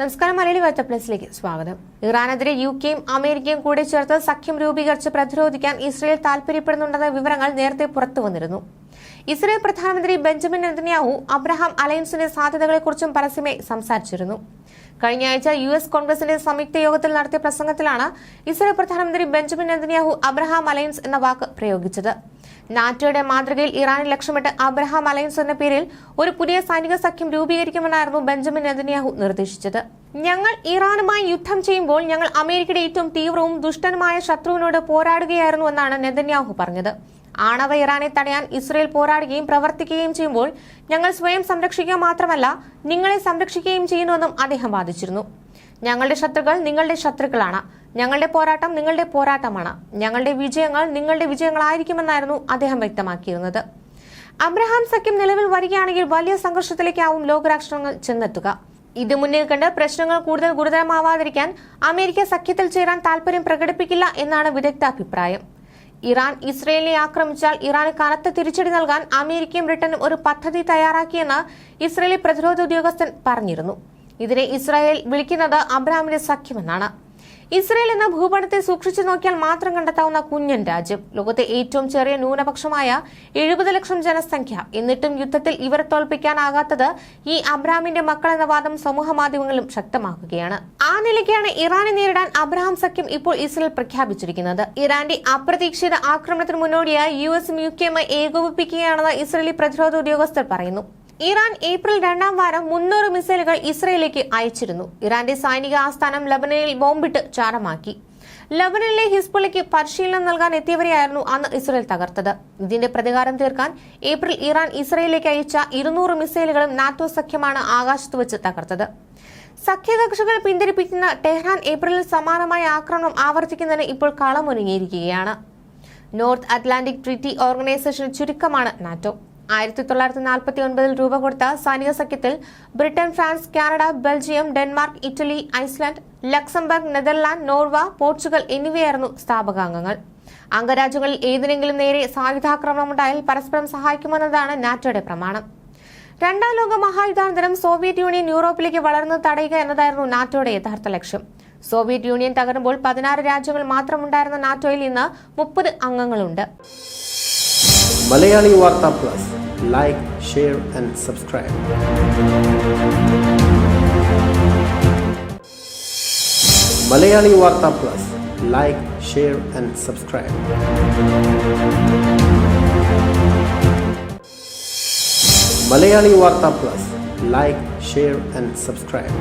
നമസ്കാരം മലയാളി വാർത്ത പ്ലസിലേക്ക് സ്വാഗതം. ഇറാനെതിരെ യു കെയും അമേരിക്കയും കൂടി ചേർത്ത് സഖ്യം രൂപീകരിച്ച് പ്രതിരോധിക്കാൻ ഇസ്രയേൽ താൽപര്യപ്പെടുന്നുണ്ടെന്ന വിവരങ്ങൾ നേരത്തെ പുറത്തു വന്നിരുന്നു. ഇസ്രയേൽ പ്രധാനമന്ത്രി ബെഞ്ചമിൻ നെതന്യാഹു അബ്രഹാം അലയൻസിന്റെ സാധ്യതകളെക്കുറിച്ചും പരസ്യമായി സംസാരിച്ചിരുന്നു. കഴിഞ്ഞ ആഴ്ച യു എസ് കോൺഗ്രസിന്റെ സംയുക്ത യോഗത്തിൽ നടത്തിയ പ്രസംഗത്തിലാണ് ഇസ്രയേൽ പ്രധാനമന്ത്രി ബെഞ്ചമിൻ നെതന്യാഹു അബ്രഹാം അലയൻസ് എന്ന വാക്ക് പ്രയോഗിച്ചത്. നാറ്റോയുടെ മാതൃകയിൽ ഇറാനിൽ ലക്ഷ്യമിട്ട് അബ്രഹാം അലയൻസ് എന്ന പേരിൽ ഒരു പുതിയ സൈനിക സഖ്യം രൂപീകരിക്കുമെന്നായിരുന്നു ബെഞ്ചമിൻ നെതന്യാഹു നിർദ്ദേശിച്ചത്. ഞങ്ങൾ ഇറാനുമായി യുദ്ധം ചെയ്യുമ്പോൾ ഞങ്ങൾ അമേരിക്കയുടെ ഏറ്റവും തീവ്രവും ദുഷ്ടനുമായ ശത്രുവിനോട് പോരാടുകയായിരുന്നു എന്നാണ് നെതന്യാഹു പറഞ്ഞത്. ആണവ ഇറാനെ തടയാൻ ഇസ്രയേൽ പോരാടുകയും പ്രവർത്തിക്കുകയും ചെയ്യുമ്പോൾ ഞങ്ങൾ സ്വയം സംരക്ഷിക്കുക മാത്രമല്ല നിങ്ങളെ സംരക്ഷിക്കുകയും ചെയ്യുന്നുവെന്നും അദ്ദേഹം വാദിച്ചിരുന്നു. ഞങ്ങളുടെ ശത്രുക്കൾ നിങ്ങളുടെ ശത്രുക്കളാണ്. ഞങ്ങളുടെ പോരാട്ടം നിങ്ങളുടെ പോരാട്ടമാണ്. ഞങ്ങളുടെ വിജയങ്ങൾ നിങ്ങളുടെ വിജയങ്ങളായിരിക്കുമെന്നായിരുന്നു അദ്ദേഹം വ്യക്തമാക്കിയിരുന്നത്. അബ്രഹാം സഖ്യം നിലവിൽ വരികയാണെങ്കിൽ വലിയ സംഘർഷത്തിലേക്കാവും ലോകരാഷ്ട്രങ്ങൾ ചെന്നെത്തുക. ഇത് മുന്നിൽ കണ്ട് പ്രശ്നങ്ങൾ കൂടുതൽ ഗുരുതരമാവാതിരിക്കാൻ അമേരിക്ക സഖ്യത്തിൽ ചേരാൻ താൽപര്യം പ്രകടിപ്പിക്കില്ല എന്നാണ് വിദഗ്ധ അഭിപ്രായം. ഇറാൻ ഇസ്രയേലിനെ ആക്രമിച്ചാൽ ഇറാന് കനത്ത തിരിച്ചടി നൽകാൻ അമേരിക്കയും ബ്രിട്ടനും ഒരു പദ്ധതി തയ്യാറാക്കിയെന്ന് ഇസ്രയേലി പ്രതിരോധ ഉദ്യോഗസ്ഥൻ പറഞ്ഞിരുന്നു. ഇതിനെ ഇസ്രായേൽ വിളിക്കുന്നത് അബ്രഹാമിന്റെ സഖ്യമെന്നാണ്. ഇസ്രയേൽ എന്ന ഭൂപടത്തെ സൂക്ഷിച്ചു നോക്കിയാൽ മാത്രം കണ്ടെത്താവുന്ന കുഞ്ഞൻ രാജ്യം. ലോകത്തെ ഏറ്റവും ചെറിയ ന്യൂനപക്ഷമായ എഴുപത് ലക്ഷം ജനസംഖ്യ. എന്നിട്ടും യുദ്ധത്തിൽ ഇവരെ തോൽപ്പിക്കാനാകാത്തത് ഈ അബ്രഹാമിന്റെ മക്കൾ എന്ന വാദം സമൂഹ മാധ്യമങ്ങളിലും ശക്തമാക്കുകയാണ് ആ നിലയ്ക്കാണ് ഇറാനെ നേരിടാൻ അബ്രഹാം സഖ്യം ഇപ്പോൾ ഇസ്രയേൽ പ്രഖ്യാപിച്ചിരിക്കുന്നത്. ഇറാന്റെ അപ്രതീക്ഷിത ആക്രമണത്തിന് മുന്നോടിയായി യു എസും യു കെയുമായി ഏകോപിപ്പിക്കുകയാണെന്ന് ഇസ്രയേലി പ്രതിരോധ ഉദ്യോഗസ്ഥർ പറയുന്നു. ഇറാൻ ഏപ്രിൽ രണ്ടാം വാരം മുന്നൂറ് മിസൈലുകൾ ഇസ്രയേലിലേക്ക് അയച്ചിരുന്നു. ഇറാന്റെ സൈനിക ആസ്ഥാനം ലബനനിൽ ബോംബിട്ട് ചാരമാക്കി. ലബനനിലെ ഹിസ്ബുളയ്ക്ക് പരിശീലനം നൽകാൻ എത്തിയവരെയായിരുന്നു അന്ന് ഇസ്രയേൽ തകർത്തത്. ഇതിന്റെ പ്രതികാരം തീർക്കാൻ ഏപ്രിൽ ഇറാൻ ഇസ്രയേലിലേക്ക് അയച്ച ഇരുന്നൂറ് മിസൈലുകളും നാറ്റോ സഖ്യമാണ് ആകാശത്ത് വെച്ച് തകർത്തത്. സഖ്യകക്ഷികൾ പിന്തിരിപ്പിക്കുന്ന ടെഹ്റാൻ ഏപ്രിലിൽ സമാനമായ ആക്രമണം ആവർത്തിക്കുന്നതിന് ഇപ്പോൾ കളമൊരുങ്ങിയിരിക്കുകയാണ്. നോർത്ത് അറ്റ്ലാന്റിക് ട്രീറ്റി ഓർഗനൈസേഷൻ ചുരുക്കമാണ് നാറ്റോ. ആയിരത്തി തൊള്ളായിരത്തി നാൽപ്പത്തി ഒൻപതിൽ രൂപ കൊടുത്ത സൈനിക സഖ്യത്തിൽ Britain France Canada Belgium Denmark Italy Iceland Luxembourg Netherland Norway Portugal എന്നിവയായിരുന്നു സ്ഥാപകാംഗങ്ങൾ. അംഗരാജ്യങ്ങളിൽ ഏതിനെങ്കിലും നേരെ സായുധാക്രമണമുണ്ടായാൽ പരസ്പരം സഹായിക്കുമെന്നതാണ് നാറ്റോയുടെ പ്രമാണം. രണ്ടാം ലോക മഹായുദ്ധാനന്തരം സോവിയറ്റ് യൂണിയൻ യൂറോപ്പിലേക്ക് വളർന്നു തടയുക എന്നതായിരുന്നു നാറ്റോയുടെ യഥാർത്ഥ ലക്ഷ്യം. സോവിയറ്റ് യൂണിയൻ തകരുമ്പോൾ പതിനാറ് രാജ്യങ്ങൾ മാത്രമുണ്ടായിരുന്ന നാറ്റോയിൽ ഇന്ന് മുപ്പത് അംഗങ്ങളുണ്ട്. Malayali Vartha plus. like, share and subscribe. Malayali Varta Plus. Like, share and subscribe. Malayali Varta Plus. Like, share and subscribe.